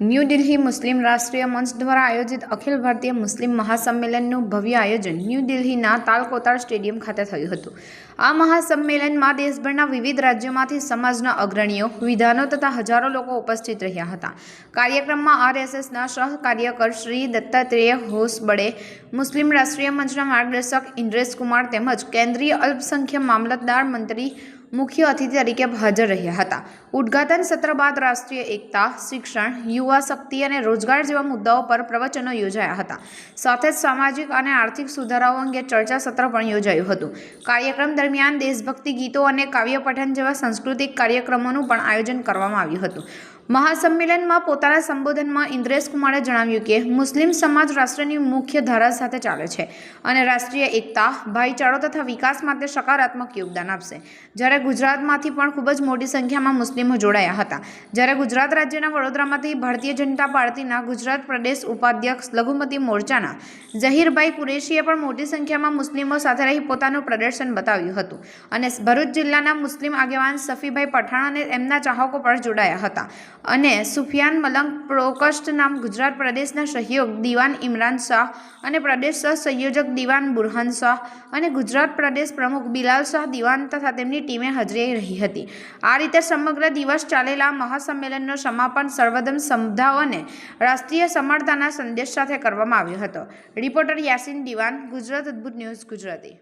New Delhi મુસ્લિમ રાષ્ટ્રીય મંચ દ્વારા આયોજિત અખિલ ભારતીય મુસ્લિમ મહાસંમેલનનું ભવ્ય આયોજન ન્યૂ દિલ્હીના તાલકોતાર સ્ટેડિયમ ખાતે થયું હતું. આ મહાસંમેલનમાં દેશભરના વિવિધ રાજ્યોમાંથી સમાજના અગ્રણીઓ, વિધાનો તથા હજારો લોકો ઉપસ્થિત રહ્યા હતા. કાર્યક્રમમાં આરએસએસના સહ કાર્યકર શ્રી દત્તાત્રેય હોસબળે મુસ્લિમ રાષ્ટ્રીય મંચના માર્ગદર્શક ઇન્દ્રેશ કુમાર તેમજ કેન્દ્રીય અલ્પસંખ્યક મામલતદાર મંત્રી મુખ્ય અતિથિ તરીકે હાજર રહ્યા હતા. ઉદઘાટન સત્ર બાદ રાષ્ટ્રીય એકતા, શિક્ષણ, યુવા શક્તિ અને રોજગાર જેવા મુદ્દાઓ પર પ્રવચનો યોજાયા હતા. સાથે જ સામાજિક અને આર્થિક સુધારાઓ અંગે ચર્ચા સત્ર પણ યોજાયું હતું. કાર્યક્રમ દરમિયાન દેશભક્તિ ગીતો અને કાવ્ય પઠન જેવા સાંસ્કૃતિક કાર્યક્રમોનું પણ આયોજન કરવામાં આવ્યું હતું. મહાસંમેલનમાં પોતાના સંબોધનમાં ઇન્દ્રેશ કુમારે જણાવ્યું કે, મુસ્લિમ સમાજ રાષ્ટ્રની મુખ્ય ધારા સાથે ચાલે છે અને રાષ્ટ્રીય એકતા, ભાઈચારો તથા વિકાસ માટે સકારાત્મક યોગદાન આપશે. જ્યારે ગુજરાતમાંથી પણ ખૂબ જ મોટી સંખ્યામાં મુસ્લિમો જોડાયા હતા. જ્યારે ગુજરાત રાજ્યના વડોદરામાંથી ભારતીય જનતા પાર્ટીના ગુજરાત પ્રદેશ ઉપાધ્યક્ષ લઘુમતી મોરચાના ઝહીરભાઈ કુરેશીએ પણ મોટી સંખ્યામાં મુસ્લિમો સાથે રહી પોતાનું પ્રદર્શન બતાવ્યું હતું અને ભરૂચ જિલ્લાના મુસ્લિમ આગેવાન સફીભાઈ પઠાણ અને એમના ચાહકો પણ જોડાયા હતા. અને સુફિયાન મલંગ પ્રોકસ્ટ નામ ગુજરાત પ્રદેશના સહયોગ દિવાન ઇમરાન શાહ અને પ્રદેશ સહસંયોજક દિવાન બુરહાન શાહ અને ગુજરાત પ્રદેશ પ્રમુખ બિલાલ શાહ દિવાન તથા તેમની ટીમે હાજરી રહી હતી. આ રીતે સમગ્ર દિવસ ચાલેલા મહાસંમેલનનો સમાપન સર્વધર્મ સમધાઓ અને રાષ્ટ્રીય સમર્થાના સંદેશ સાથે કરવામાં આવ્યો હતો. રિપોર્ટર યાસીન દિવાન, ગુજરાત અદ્ભુત ન્યૂઝ ગુજરાતી.